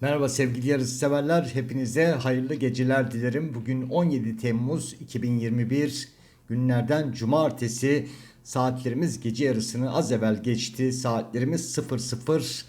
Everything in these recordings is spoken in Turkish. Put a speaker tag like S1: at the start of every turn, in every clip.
S1: Merhaba sevgili yarış severler. Hepinize hayırlı geceler dilerim. Bugün 17 Temmuz 2021 günlerden cumartesi. Saatlerimiz gece yarısını az evvel geçti. Saatlerimiz 00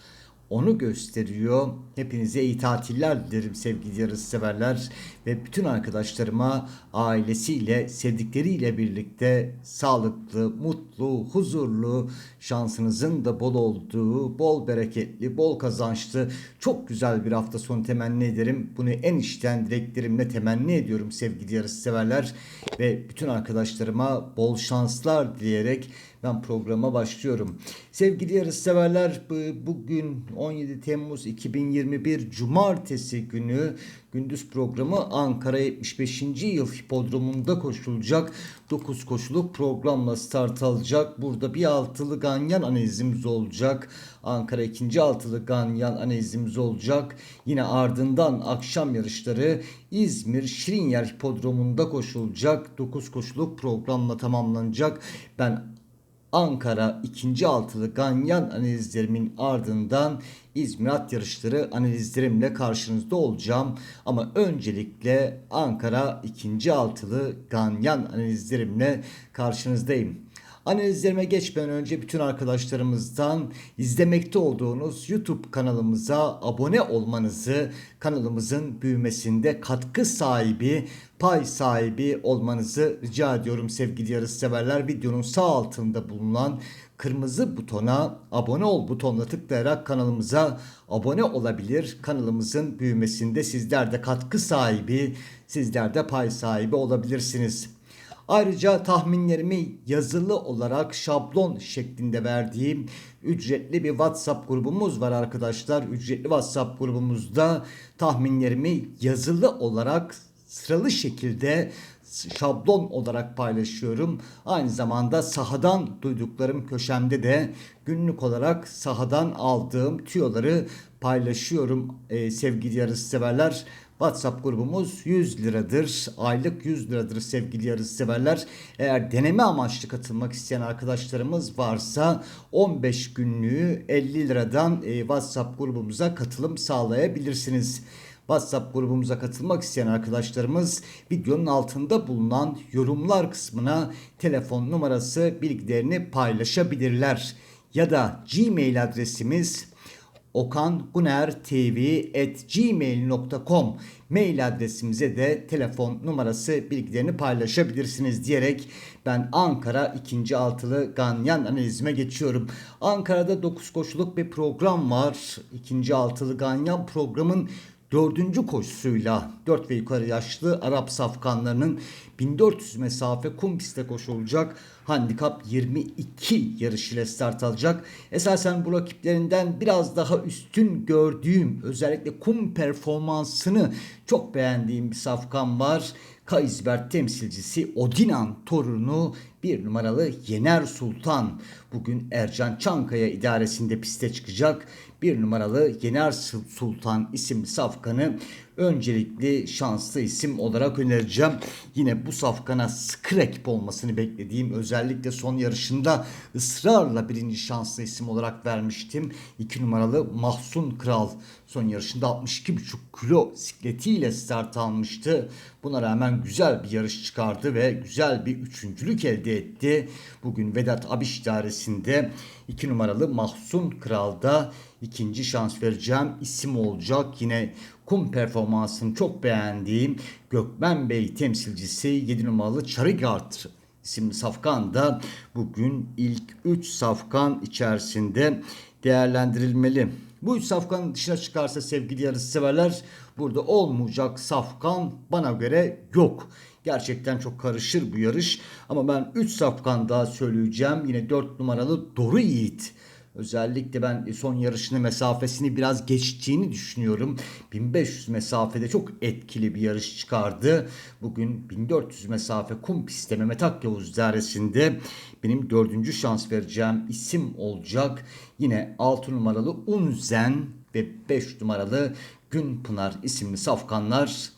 S1: onu gösteriyor. Hepinize iyi tatiller dilerim sevgili yarış severler ve bütün arkadaşlarıma ailesiyle, sevdikleriyle birlikte sağlıklı, mutlu, huzurlu, şansınızın da bol olduğu, bol bereketli, bol kazançlı, çok güzel bir hafta sonu temenni ederim. Bunu en içten dileklerimle temenni ediyorum sevgili yarış severler ve bütün arkadaşlarıma bol şanslar dileyerek ben programa başlıyorum. Sevgili yarış severler bugün 17 Temmuz 2021 Cumartesi günü gündüz programı Ankara 75. yıl hipodromunda koşulacak 9 koşuluk programla start alacak. Burada bir altılı ganyan analizimiz olacak. Ankara ikinci altılı ganyan analizimiz olacak. Yine ardından akşam yarışları İzmir Şirinyer hipodromunda koşulacak. 9 koşuluk programla tamamlanacak. Ben Ankara ikinci altılı ganyan analizlerimin ardından İzmir at yarışları analizlerimle karşınızda olacağım. Ama öncelikle Ankara ikinci altılı ganyan analizlerimle karşınızdayım. Analizlerime geçmeden önce bütün arkadaşlarımızdan izlemekte olduğunuz YouTube kanalımıza abone olmanızı, kanalımızın büyümesinde katkı sahibi, pay sahibi olmanızı rica ediyorum sevgili yarış severler. Videonun sağ altında bulunan kırmızı butona abone ol butonuna tıklayarak kanalımıza abone olabilir. Kanalımızın büyümesinde sizler de katkı sahibi, sizler de pay sahibi olabilirsiniz. Ayrıca tahminlerimi yazılı olarak şablon şeklinde verdiğim ücretli bir WhatsApp grubumuz var arkadaşlar. Ücretli WhatsApp grubumuzda tahminlerimi yazılı olarak sıralı şekilde şablon olarak paylaşıyorum. Aynı zamanda sahadan duyduklarım köşemde de günlük olarak sahadan aldığım tüyoları paylaşıyorum ee, sevgili yarış severler. WhatsApp grubumuz 100 liradır. Aylık 100 liradır sevgili yarış severler. Eğer deneme amaçlı katılmak isteyen arkadaşlarımız varsa 15 günlüğü 50 liradan e, WhatsApp grubumuza katılım sağlayabilirsiniz. WhatsApp grubumuza katılmak isteyen arkadaşlarımız videonun altında bulunan yorumlar kısmına telefon numarası bilgilerini paylaşabilirler. Ya da Gmail adresimiz okangunertv@gmail.com mail adresimize de telefon numarası bilgilerini paylaşabilirsiniz diyerek ben Ankara 2. altılı ganyan analizime geçiyorum. Ankara'da 9 koşuluk bir program var. 2. altılı ganyan programın dördüncü koşusuyla 4 ve yukarı yaşlı Arap safkanlarının 1400 mesafe kum pistte koşulacak. Handikap 22 yarış ile start alacak. Esasen bu rakiplerinden biraz daha üstün gördüğüm özellikle kum performansını çok beğendiğim bir safkan var. Kaysbert temsilcisi Odinan torunu bir numaralı Yener Sultan bugün Ercan Çankaya idaresinde piste çıkacak. Bir numaralı Yener Sultan isimli safkanı öncelikli şanslı isim olarak önereceğim. Yine bu safkana sıkı rakip olmasını beklediğim özellikle son yarışında ısrarla birinci şanslı isim olarak vermiştim. 2 numaralı Mahsun Kral son yarışında 62,5 kilo sikletiyle start almıştı. Buna rağmen güzel bir yarış çıkardı ve güzel bir üçüncülük elde etti. Bugün Vedat Abiş idaresinde 2 numaralı Mahsun Kral'da ikinci şans vereceğim isim olacak. Yine kum performansını çok beğendiğim Gökmen Bey temsilcisi 7 numaralı Charigard isimli safkan da bugün ilk 3 safkan içerisinde değerlendirilmeli. Bu üç safkanın dışına çıkarsa sevgili yarış severler burada olmayacak safkan bana göre yok. Gerçekten çok karışır bu yarış. Ama ben 3 safkan daha söyleyeceğim. Yine 4 numaralı Doru Yiğit. Özellikle ben son yarışını mesafesini biraz geçtiğini düşünüyorum. 1500 mesafede çok etkili bir yarış çıkardı. Bugün 1400 mesafe kum pistte Mehmet Akyavuz dairesinde benim dördüncü şans vereceğim isim olacak. Yine 6 numaralı Unzen ve 5 numaralı Günpınar isimli safkanlar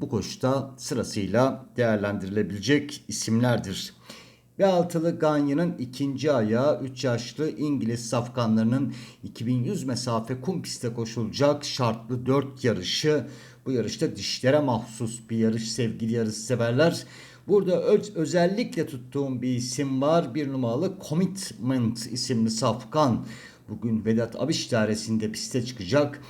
S1: bu koşuda sırasıyla değerlendirilebilecek isimlerdir. Ve altılı Ganyan'ın ikinci ayağı 3 yaşlı İngiliz safkanlarının 2100 mesafe kum pistte koşulacak şartlı 4 yarışı. Bu yarışta dişlere mahsus bir yarış sevgili yarış severler. Burada öz, özellikle tuttuğum bir isim var. Bir numaralı Commitment isimli safkan. Bugün Vedat Abiş dairesinde piste çıkacak.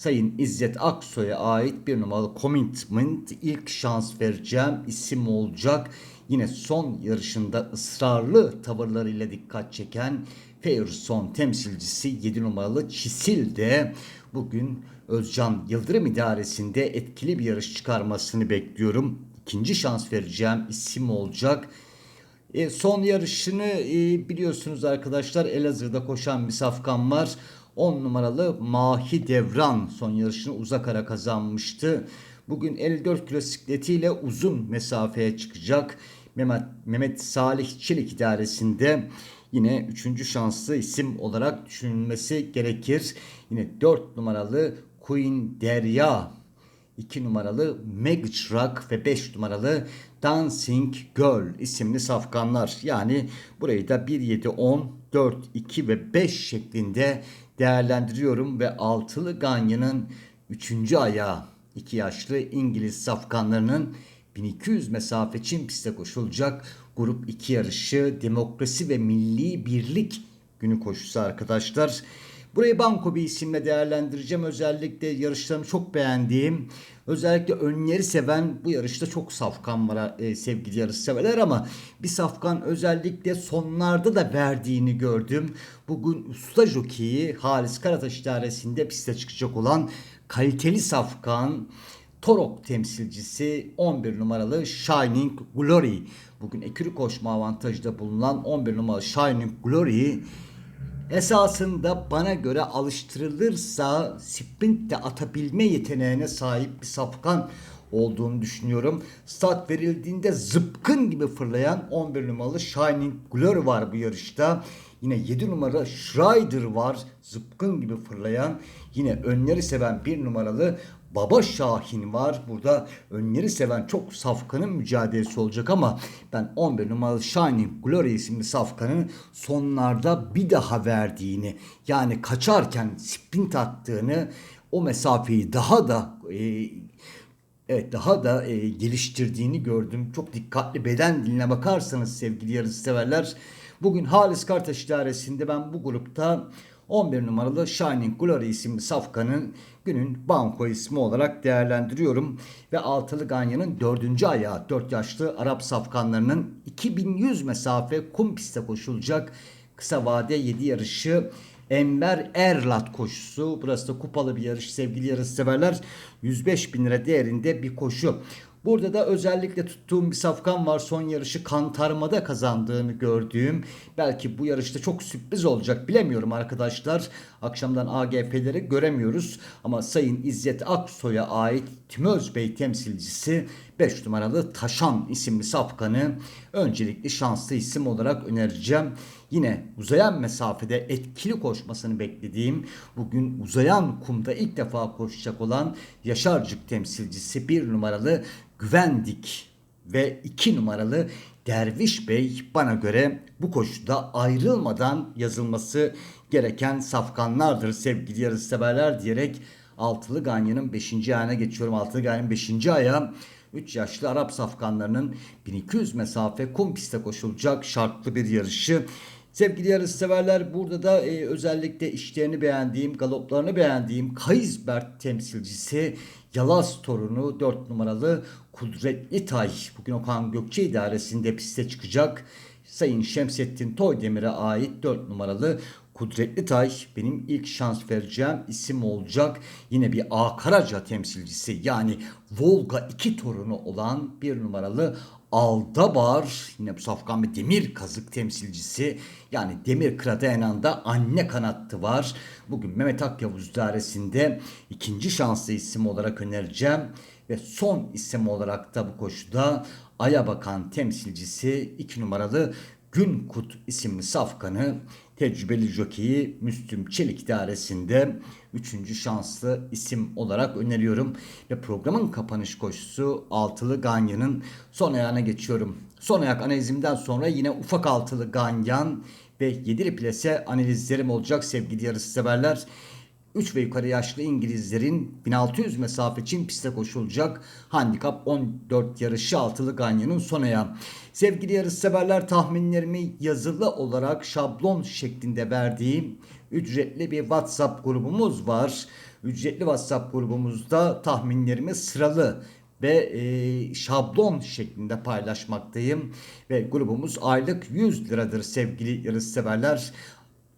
S1: Sayın İzzet Aksoy'a ait bir numaralı Commitment ilk şans vereceğim isim olacak. Yine son yarışında ısrarlı tavırlarıyla dikkat çeken Fairson temsilcisi 7 numaralı Çisil de bugün Özcan Yıldırım idaresinde etkili bir yarış çıkarmasını bekliyorum. İkinci şans vereceğim isim olacak. E, son yarışını e, biliyorsunuz arkadaşlar Elazığ'da koşan bir safkan var. 10 numaralı Mahi Devran son yarışını uzak ara kazanmıştı. Bugün 54 kilo sikletiyle uzun mesafeye çıkacak. Mehmet, Mehmet Salih Çelik idaresinde yine 3. şanslı isim olarak düşünülmesi gerekir. Yine 4 numaralı Queen Derya 2 numaralı Megtruck ve 5 numaralı Dancing Girl isimli safkanlar. Yani burayı da 1, 7, 10, 4, 2 ve 5 şeklinde değerlendiriyorum ve altılı Ganyan'ın 3. ayağı 2 yaşlı İngiliz safkanlarının 1200 mesafe Çin pistte koşulacak grup 2 yarışı demokrasi ve milli birlik günü koşusu arkadaşlar. Burayı Banko bir isimle değerlendireceğim. Özellikle yarışlarını çok beğendiğim, özellikle önleri seven bu yarışta çok safkan var e, sevgili yarış severler ama bir safkan özellikle sonlarda da verdiğini gördüm. Bugün usta jokeyi Halis Karataş idaresinde piste çıkacak olan kaliteli safkan Torok temsilcisi 11 numaralı Shining Glory. Bugün ekürü koşma avantajda bulunan 11 numaralı Shining Glory esasında bana göre alıştırılırsa sprint de atabilme yeteneğine sahip bir safkan olduğunu düşünüyorum. Start verildiğinde zıpkın gibi fırlayan 11 numaralı Shining Glory var bu yarışta. Yine 7 numara Schreider var. Zıpkın gibi fırlayan. Yine önleri seven 1 numaralı Baba Şahin var. Burada önleri seven çok safkanın mücadelesi olacak ama ben 11 numaralı Shining Glory isimli safkanın sonlarda bir daha verdiğini yani kaçarken sprint attığını o mesafeyi daha da e, Evet daha da e, geliştirdiğini gördüm. Çok dikkatli beden diline bakarsanız sevgili yarış severler. Bugün Halis Kartaş idaresinde ben bu grupta 11 numaralı Shining Glory isimli safkanın günün banko ismi olarak değerlendiriyorum. Ve altılı Ganya'nın dördüncü ayağı 4 yaşlı Arap safkanlarının 2100 mesafe kum pistte koşulacak kısa vade 7 yarışı Enver Erlat koşusu. Burası da kupalı bir yarış sevgili yarış severler. 105 bin lira değerinde bir koşu. Burada da özellikle tuttuğum bir safkan var. Son yarışı kantarmada kazandığını gördüğüm. Belki bu yarışta çok sürpriz olacak bilemiyorum arkadaşlar. Akşamdan AGP'leri göremiyoruz. Ama Sayın İzzet Aksoy'a ait Tümöz Bey temsilcisi 5 numaralı Taşan isimli safkanı öncelikli şanslı isim olarak önereceğim. Yine uzayan mesafede etkili koşmasını beklediğim bugün uzayan kumda ilk defa koşacak olan Yaşarcık temsilcisi 1 numaralı Güvendik ve 2 numaralı Derviş Bey bana göre bu koşuda ayrılmadan yazılması gereken safkanlardır sevgili yarışseverler diyerek Altılı Ganyan'ın 5. ayağına geçiyorum. Altılı Ganyan'ın 5. ayağı 3 yaşlı Arap safkanlarının 1200 mesafe kum pistte koşulacak şartlı bir yarışı. Sevgili yarış severler burada da e, özellikle işlerini beğendiğim, galoplarını beğendiğim Kaysbert temsilcisi Yalaz torunu 4 numaralı Kudretli Tay bugün Okan Gökçe idaresinde piste çıkacak. Sayın Şemsettin Toydemir'e ait 4 numaralı Kudretli Tay benim ilk şans vereceğim isim olacak. Yine bir A Karaca temsilcisi yani Volga 2 torunu olan bir numaralı Aldabar yine bu safkan bir demir kazık temsilcisi yani demir Kradeyan'da anne kanattı var. Bugün Mehmet Akyavuz dairesinde ikinci şanslı isim olarak önereceğim. Ve son isim olarak da bu koşuda Aya Bakan temsilcisi 2 numaralı Günkut isimli safkanı tecrübeli jokeyi Müslüm Çelik idaresinde 3. şanslı isim olarak öneriyorum. Ve programın kapanış koşusu altılı Ganyan'ın son ayağına geçiyorum. Son ayak analizimden sonra yine ufak altılı Ganyan ve yedili plase analizlerim olacak sevgili yarış severler. 3 ve yukarı yaşlı İngilizlerin 1600 mesafe için piste koşulacak handikap 14 yarışı altılı Ganyan'ın son ayağı. Sevgili yarış severler tahminlerimi yazılı olarak şablon şeklinde verdiğim ücretli bir WhatsApp grubumuz var. Ücretli WhatsApp grubumuzda tahminlerimi sıralı ve e, şablon şeklinde paylaşmaktayım. Ve grubumuz aylık 100 liradır sevgili yarış severler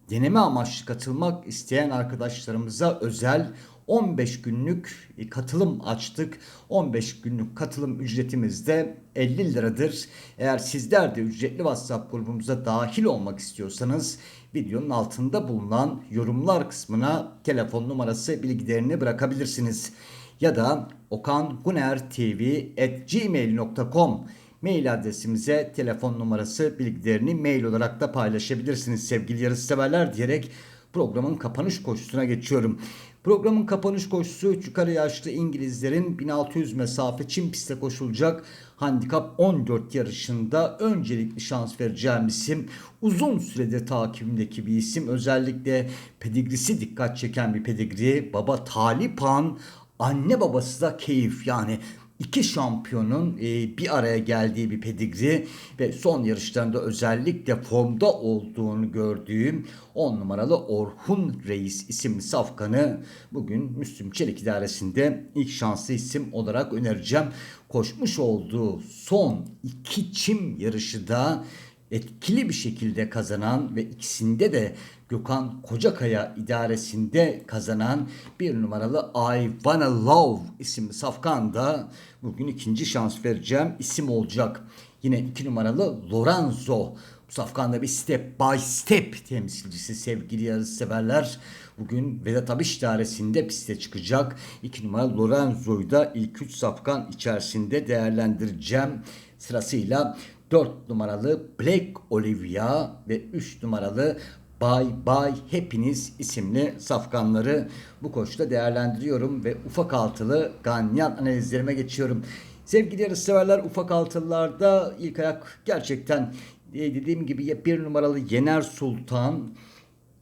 S1: deneme amaçlı katılmak isteyen arkadaşlarımıza özel 15 günlük katılım açtık. 15 günlük katılım ücretimiz de 50 liradır. Eğer sizler de ücretli WhatsApp grubumuza dahil olmak istiyorsanız videonun altında bulunan yorumlar kısmına telefon numarası bilgilerini bırakabilirsiniz. Ya da okangunertv.gmail.com mail adresimize telefon numarası bilgilerini mail olarak da paylaşabilirsiniz sevgili yarışseverler diyerek programın kapanış koşusuna geçiyorum. Programın kapanış koşusu yukarı yaşlı İngilizlerin 1600 mesafe Çin pistte koşulacak handikap 14 yarışında öncelikli şans vereceğim isim uzun süredir takibimdeki bir isim özellikle pedigrisi dikkat çeken bir pedigri baba Talipan anne babası da keyif yani iki şampiyonun e, bir araya geldiği bir pedigri ve son yarışlarında özellikle formda olduğunu gördüğüm 10 numaralı Orhun Reis isimli safkanı bugün Müslüm Çelik idaresinde ilk şanslı isim olarak önereceğim. Koşmuş olduğu son iki çim yarışı da etkili bir şekilde kazanan ve ikisinde de Gökhan Kocakaya idaresinde kazanan bir numaralı I Wanna Love isimli safkan da bugün ikinci şans vereceğim isim olacak. Yine iki numaralı Lorenzo. Bu safkanda bir step by step temsilcisi sevgili yarış severler. Bugün Vedat Abiş idaresinde piste çıkacak. 2 numaralı Lorenzo'yu da ilk 3 safkan içerisinde değerlendireceğim. Sırasıyla 4 numaralı Black Olivia ve 3 numaralı Bye Bye Hepiniz isimli safkanları bu koşuda değerlendiriyorum ve ufak altılı ganyan analizlerime geçiyorum. Sevgili yarışseverler ufak altılılarda ilk ayak gerçekten e, dediğim gibi bir numaralı Yener Sultan,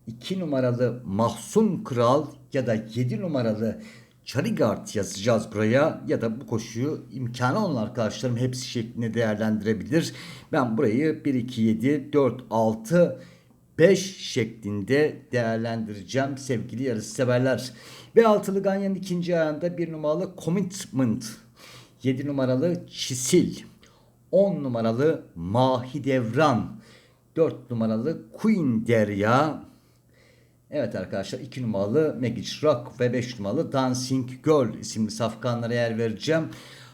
S1: iki numaralı Mahsun Kral ya da yedi numaralı Charigard yazacağız buraya ya da bu koşuyu imkanı olan arkadaşlarım hepsi şeklinde değerlendirebilir. Ben burayı 1, 2, 7, 4, 6, 5 şeklinde değerlendireceğim sevgili yarış severler. Ve altılı ganyanın ikinci ayağında bir numaralı Commitment, 7 numaralı Çisil, 10 numaralı Mahidevran, 4 numaralı Queen Derya, Evet arkadaşlar 2 numaralı Magic Rock ve 5 numaralı Dancing Girl isimli safkanlara yer vereceğim.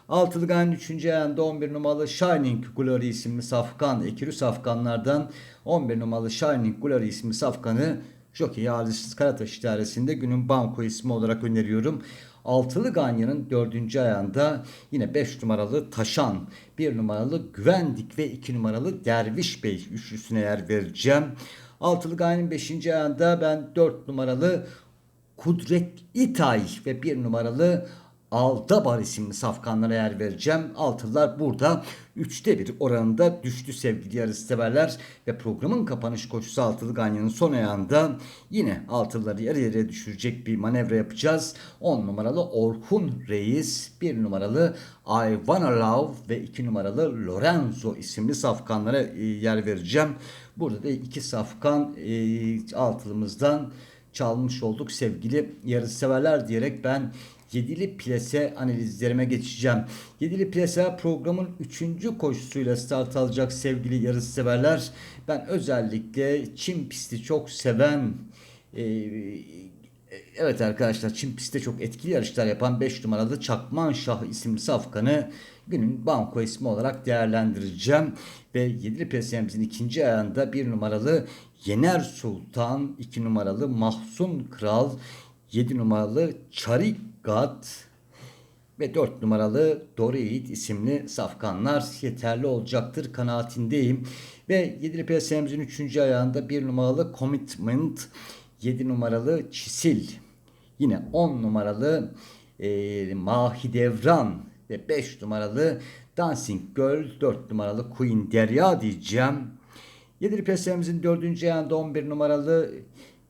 S1: Altılı Gan'ın 3. ayağında 11 numaralı Shining Glory isimli safkan, ekürü safkanlardan 11 numaralı Shining Glory isimli safkanı Jockey Aziz Karataş idaresinde günün banko ismi olarak öneriyorum. Altılı Ganyan'ın 4. ayağında yine 5 numaralı Taşan, 1 numaralı Güvendik ve 2 numaralı Derviş Bey üçlüsüne yer vereceğim. Altılı Ganyan'ın 5. ayağında ben 4 numaralı Kudret İtay ve 1 numaralı Aldabar isimli safkanlara yer vereceğim. Altılılar burada üçte bir oranında düştü sevgili yarış severler ve programın kapanış koşusu Altılı Ganyan'ın son ayağında yine Altılıları yarı yarıya düşürecek bir manevra yapacağız. 10 numaralı Orhun Reis, 1 numaralı I Wanna Love ve 2 numaralı Lorenzo isimli safkanlara e, yer vereceğim. Burada da iki safkan e, altılımızdan çalmış olduk sevgili yarış severler diyerek ben Yedili plase analizlerime geçeceğim. Yedili plase programın 3. koşusuyla start alacak sevgili yarış severler. Ben özellikle Çin pisti çok seven e, Evet arkadaşlar Çin pistte çok etkili yarışlar yapan 5 numaralı Çakman Şah isimli safkanı günün banko ismi olarak değerlendireceğim. Ve Yedili Presyemizin ikinci ayağında 1 numaralı Yener Sultan, 2 numaralı Mahsun Kral, 7 numaralı Çarik Gat ve 4 numaralı Doğru Yiğit isimli safkanlar yeterli olacaktır kanaatindeyim. Ve 7'li PSM'imizin 3. ayağında 1 numaralı Commitment, 7 numaralı Çisil, yine 10 numaralı e, Mahidevran ve 5 numaralı Dancing Girl, 4 numaralı Queen Derya diyeceğim. 7'li PSM'imizin 4. ayağında 11 numaralı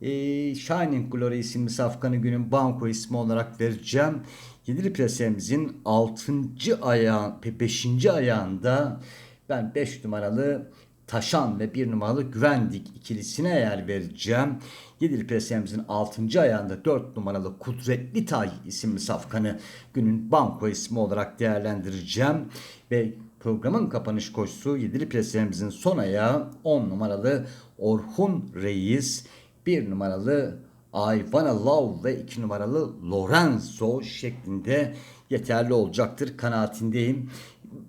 S1: e, Shining Glory isimli safkanı günün banko ismi olarak vereceğim. Yedili plasemizin 6. ayağı, 5. ayağında ben 5 numaralı Taşan ve 1 numaralı Güvendik ikilisine yer vereceğim. Yedili plasemizin 6. ayağında 4 numaralı Kudretli Tay isimli safkanı günün banko ismi olarak değerlendireceğim. Ve programın kapanış koşusu yedili plasemizin son ayağı 10 numaralı Orhun Reis, 1 numaralı I Wanna Love ve 2 numaralı Lorenzo şeklinde yeterli olacaktır kanaatindeyim.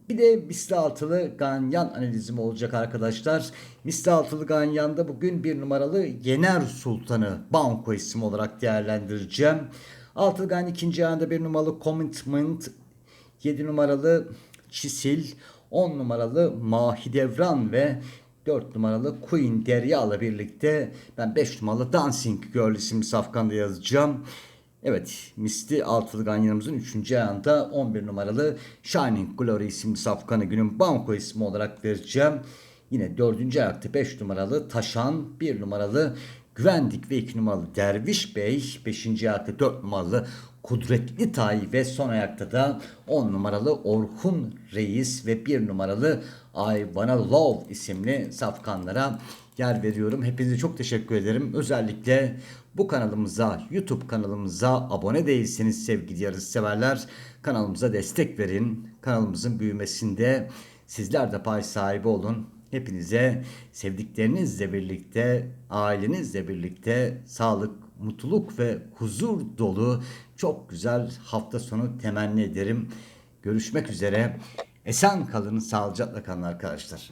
S1: Bir de misli altılı ganyan analizim olacak arkadaşlar. Misli altılı ganyanda bugün bir numaralı Yener Sultan'ı banko isim olarak değerlendireceğim. Altılı ganyan ikinci ayağında bir numaralı Commitment, 7 numaralı Çisil, 10 numaralı Mahidevran ve 4 numaralı Queen Derya ile birlikte ben 5 numaralı Dancing Girl isimli safkanda yazacağım. Evet, misli altılı ganyanımızın 3. ayağında 11 numaralı Shining Glory isimli safkanı günün banko ismi olarak vereceğim. Yine 4. ayakta 5 numaralı Taşan, 1 numaralı Güvendik ve 2 numaralı Derviş Bey, 5. ayakta 4 numaralı Kudretli Tay ve son ayakta da 10 numaralı Orhun Reis ve 1 numaralı I Wanna Love isimli safkanlara yer veriyorum. Hepinize çok teşekkür ederim. Özellikle bu kanalımıza, YouTube kanalımıza abone değilseniz sevgili yarış severler kanalımıza destek verin. Kanalımızın büyümesinde sizler de pay sahibi olun. Hepinize sevdiklerinizle birlikte, ailenizle birlikte sağlık, mutluluk ve huzur dolu çok güzel hafta sonu temenni ederim. Görüşmek üzere. Esen kalın, sağlıcakla kalın arkadaşlar.